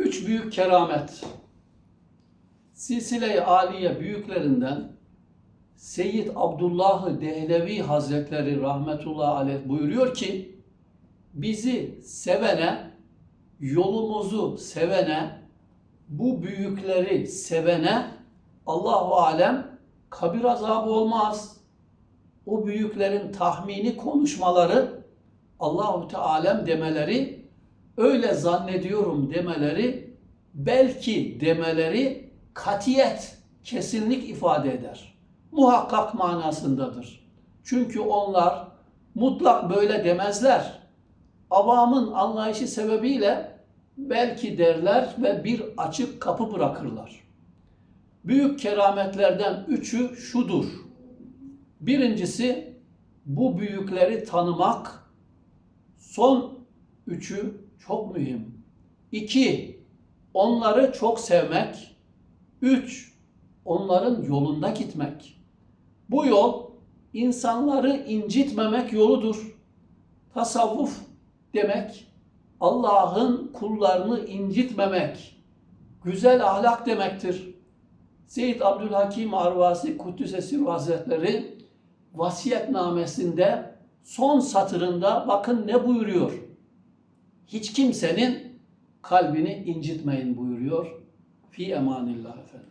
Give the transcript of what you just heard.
Üç büyük keramet. Silsile-i Aliye büyüklerinden Seyyid Abdullah Dehlevi Hazretleri rahmetullahi aleyh buyuruyor ki bizi sevene, yolumuzu sevene, bu büyükleri sevene Allahu alem kabir azabı olmaz. O büyüklerin tahmini konuşmaları Allahu Teala'm demeleri öyle zannediyorum demeleri belki demeleri katiyet, kesinlik ifade eder. Muhakkak manasındadır. Çünkü onlar mutlak böyle demezler. Avamın anlayışı sebebiyle belki derler ve bir açık kapı bırakırlar. Büyük kerametlerden üçü şudur. Birincisi bu büyükleri tanımak. Son üçü çok mühim. İki, onları çok sevmek. Üç, onların yolunda gitmek. Bu yol insanları incitmemek yoludur. Tasavvuf demek Allah'ın kullarını incitmemek, güzel ahlak demektir. Seyyid Abdülhakim Arvasi Kuddüs'e Sirru Hazretleri vasiyetnamesinde son satırında bakın ne buyuruyor? Hiç kimsenin kalbini incitmeyin buyuruyor. Fi emanillah efendim.